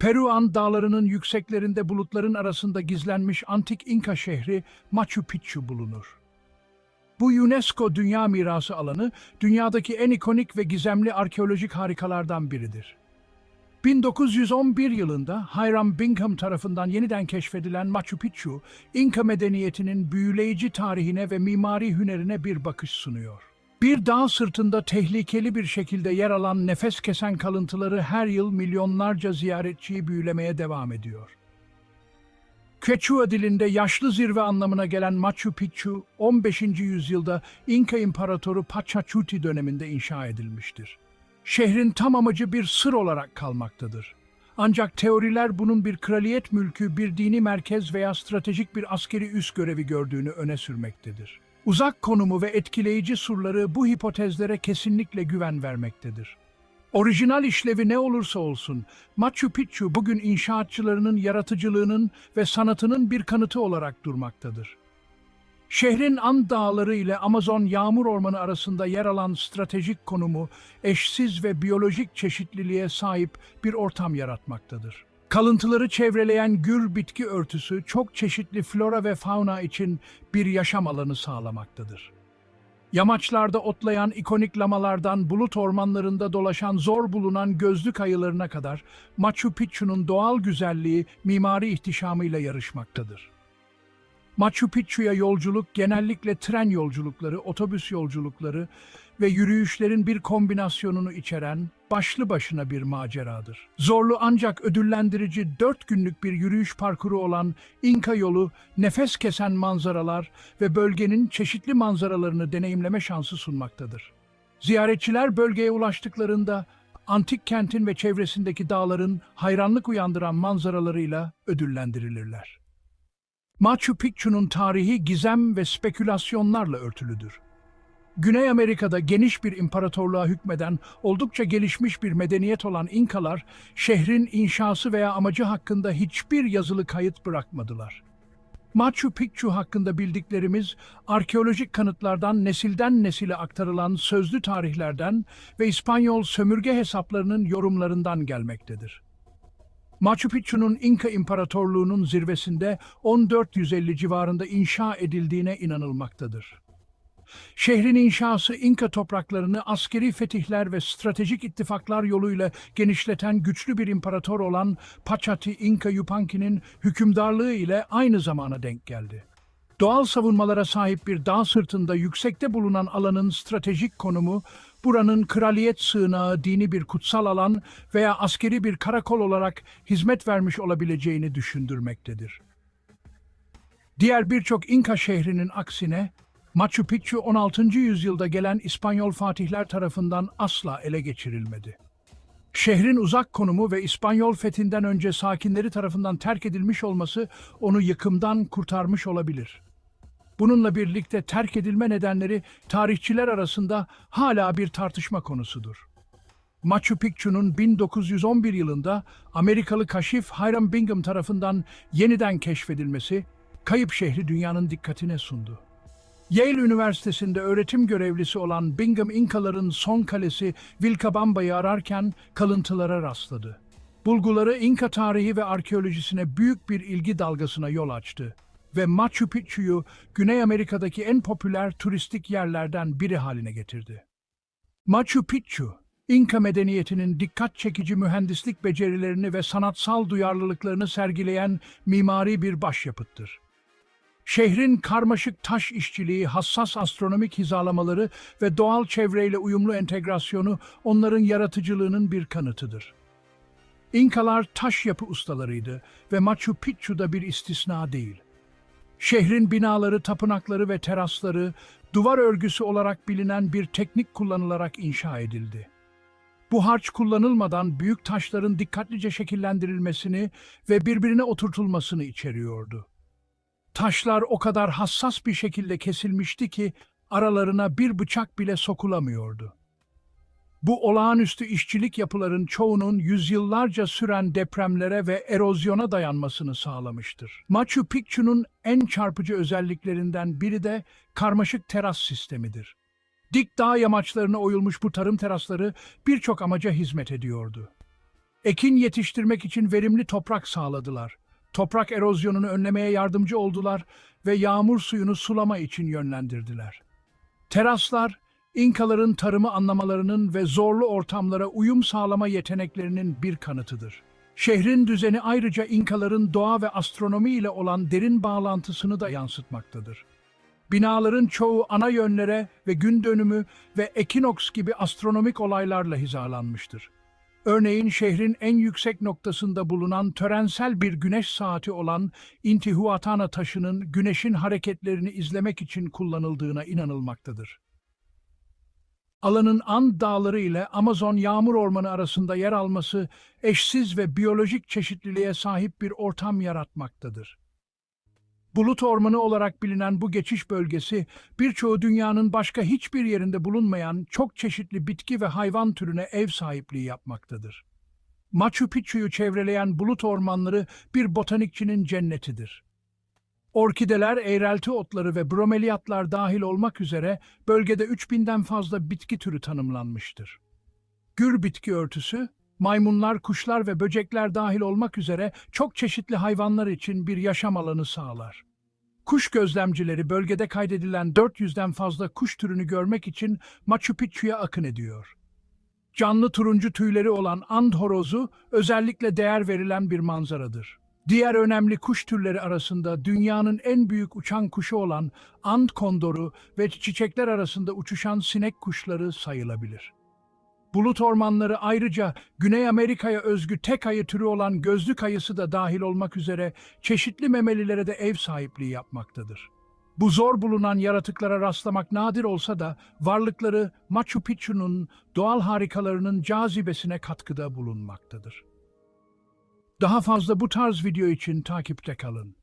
Peruan dağlarının yükseklerinde bulutların arasında gizlenmiş antik İnka şehri Machu Picchu bulunur. Bu UNESCO Dünya Mirası alanı, dünyadaki en ikonik ve gizemli arkeolojik harikalardan biridir. 1911 yılında Hiram Bingham tarafından yeniden keşfedilen Machu Picchu, İnka medeniyetinin büyüleyici tarihine ve mimari hünerine bir bakış sunuyor. Bir dağ sırtında tehlikeli bir şekilde yer alan nefes kesen kalıntıları her yıl milyonlarca ziyaretçiyi büyülemeye devam ediyor. Quechua dilinde yaşlı zirve anlamına gelen Machu Picchu, 15. yüzyılda İnka İmparatoru Pachacuti döneminde inşa edilmiştir. Şehrin tam amacı bir sır olarak kalmaktadır. Ancak teoriler bunun bir kraliyet mülkü, bir dini merkez veya stratejik bir askeri üs görevi gördüğünü öne sürmektedir. Uzak konumu ve etkileyici surları bu hipotezlere kesinlikle güven vermektedir. Orijinal işlevi ne olursa olsun, Machu Picchu bugün inşaatçılarının yaratıcılığının ve sanatının bir kanıtı olarak durmaktadır. Şehrin And Dağları ile Amazon yağmur ormanı arasında yer alan stratejik konumu, eşsiz ve biyolojik çeşitliliğe sahip bir ortam yaratmaktadır. Kalıntıları çevreleyen gür bitki örtüsü çok çeşitli flora ve fauna için bir yaşam alanı sağlamaktadır. Yamaçlarda otlayan ikonik lamalardan bulut ormanlarında dolaşan zor bulunan gözlük ayılarına kadar Machu Picchu'nun doğal güzelliği mimari ihtişamıyla yarışmaktadır. Machu Picchu'ya yolculuk genellikle tren yolculukları, otobüs yolculukları ve yürüyüşlerin bir kombinasyonunu içeren başlı başına bir maceradır. Zorlu ancak ödüllendirici dört günlük bir yürüyüş parkuru olan İnka yolu, nefes kesen manzaralar ve bölgenin çeşitli manzaralarını deneyimleme şansı sunmaktadır. Ziyaretçiler bölgeye ulaştıklarında antik kentin ve çevresindeki dağların hayranlık uyandıran manzaralarıyla ödüllendirilirler. Machu Picchu'nun tarihi gizem ve spekülasyonlarla örtülüdür. Güney Amerika'da geniş bir imparatorluğa hükmeden oldukça gelişmiş bir medeniyet olan İnkalar, şehrin inşası veya amacı hakkında hiçbir yazılı kayıt bırakmadılar. Machu Picchu hakkında bildiklerimiz, arkeolojik kanıtlardan nesilden nesile aktarılan sözlü tarihlerden ve İspanyol sömürge hesaplarının yorumlarından gelmektedir. Machu Picchu'nun İnka İmparatorluğu'nun zirvesinde 1450 civarında inşa edildiğine inanılmaktadır. Şehrin inşası İnka topraklarını askeri fetihler ve stratejik ittifaklar yoluyla genişleten güçlü bir imparator olan Pachati İnka Yupanqui'nin hükümdarlığı ile aynı zamana denk geldi. Doğal savunmalara sahip bir dağ sırtında yüksekte bulunan alanın stratejik konumu, buranın kraliyet sığınağı, dini bir kutsal alan veya askeri bir karakol olarak hizmet vermiş olabileceğini düşündürmektedir. Diğer birçok İnka şehrinin aksine, Machu Picchu 16. yüzyılda gelen İspanyol fatihler tarafından asla ele geçirilmedi. Şehrin uzak konumu ve İspanyol fethinden önce sakinleri tarafından terk edilmiş olması onu yıkımdan kurtarmış olabilir. Bununla birlikte terk edilme nedenleri tarihçiler arasında hala bir tartışma konusudur. Machu Picchu'nun 1911 yılında Amerikalı kaşif Hiram Bingham tarafından yeniden keşfedilmesi, kayıp şehri dünyanın dikkatine sundu. Yale Üniversitesi'nde öğretim görevlisi olan Bingham İnkaların son kalesi Vilcabamba'yı ararken kalıntılara rastladı. Bulguları İnka tarihi ve arkeolojisine büyük bir ilgi dalgasına yol açtı ve Machu Picchu'yu Güney Amerika'daki en popüler turistik yerlerden biri haline getirdi. Machu Picchu, İnka medeniyetinin dikkat çekici mühendislik becerilerini ve sanatsal duyarlılıklarını sergileyen mimari bir başyapıttır. Şehrin karmaşık taş işçiliği, hassas astronomik hizalamaları ve doğal çevreyle uyumlu entegrasyonu onların yaratıcılığının bir kanıtıdır. İnkalar taş yapı ustalarıydı ve Machu Picchu da bir istisna değil. Şehrin binaları, tapınakları ve terasları duvar örgüsü olarak bilinen bir teknik kullanılarak inşa edildi. Bu harç kullanılmadan büyük taşların dikkatlice şekillendirilmesini ve birbirine oturtulmasını içeriyordu. Taşlar o kadar hassas bir şekilde kesilmişti ki aralarına bir bıçak bile sokulamıyordu. Bu olağanüstü işçilik yapıların çoğunun yüzyıllarca süren depremlere ve erozyona dayanmasını sağlamıştır. Machu Picchu'nun en çarpıcı özelliklerinden biri de karmaşık teras sistemidir. Dik dağ yamaçlarına oyulmuş bu tarım terasları birçok amaca hizmet ediyordu. Ekin yetiştirmek için verimli toprak sağladılar. Toprak erozyonunu önlemeye yardımcı oldular ve yağmur suyunu sulama için yönlendirdiler. Teraslar, İnkaların tarımı anlamalarının ve zorlu ortamlara uyum sağlama yeteneklerinin bir kanıtıdır. Şehrin düzeni ayrıca İnkaların doğa ve astronomi ile olan derin bağlantısını da yansıtmaktadır. Binaların çoğu ana yönlere ve gün dönümü ve ekinoks gibi astronomik olaylarla hizalanmıştır. Örneğin şehrin en yüksek noktasında bulunan törensel bir güneş saati olan Intihuatana taşının güneşin hareketlerini izlemek için kullanıldığına inanılmaktadır. Alanın And Dağları ile Amazon yağmur ormanı arasında yer alması eşsiz ve biyolojik çeşitliliğe sahip bir ortam yaratmaktadır. Bulut ormanı olarak bilinen bu geçiş bölgesi, birçoğu dünyanın başka hiçbir yerinde bulunmayan çok çeşitli bitki ve hayvan türüne ev sahipliği yapmaktadır. Machu Picchu'yu çevreleyen bulut ormanları bir botanikçinin cennetidir. Orkideler, eğrelti otları ve bromeliyatlar dahil olmak üzere bölgede 3000'den fazla bitki türü tanımlanmıştır. Gür bitki örtüsü, maymunlar, kuşlar ve böcekler dahil olmak üzere çok çeşitli hayvanlar için bir yaşam alanı sağlar. Kuş gözlemcileri bölgede kaydedilen 400'den fazla kuş türünü görmek için Machu Picchu'ya akın ediyor. Canlı turuncu tüyleri olan and horozu özellikle değer verilen bir manzaradır. Diğer önemli kuş türleri arasında dünyanın en büyük uçan kuşu olan and kondoru ve çiçekler arasında uçuşan sinek kuşları sayılabilir. Bulut ormanları ayrıca Güney Amerika'ya özgü tek ayı türü olan gözlük ayısı da dahil olmak üzere çeşitli memelilere de ev sahipliği yapmaktadır. Bu zor bulunan yaratıklara rastlamak nadir olsa da varlıkları Machu Picchu'nun doğal harikalarının cazibesine katkıda bulunmaktadır. Daha fazla bu tarz video için takipte kalın.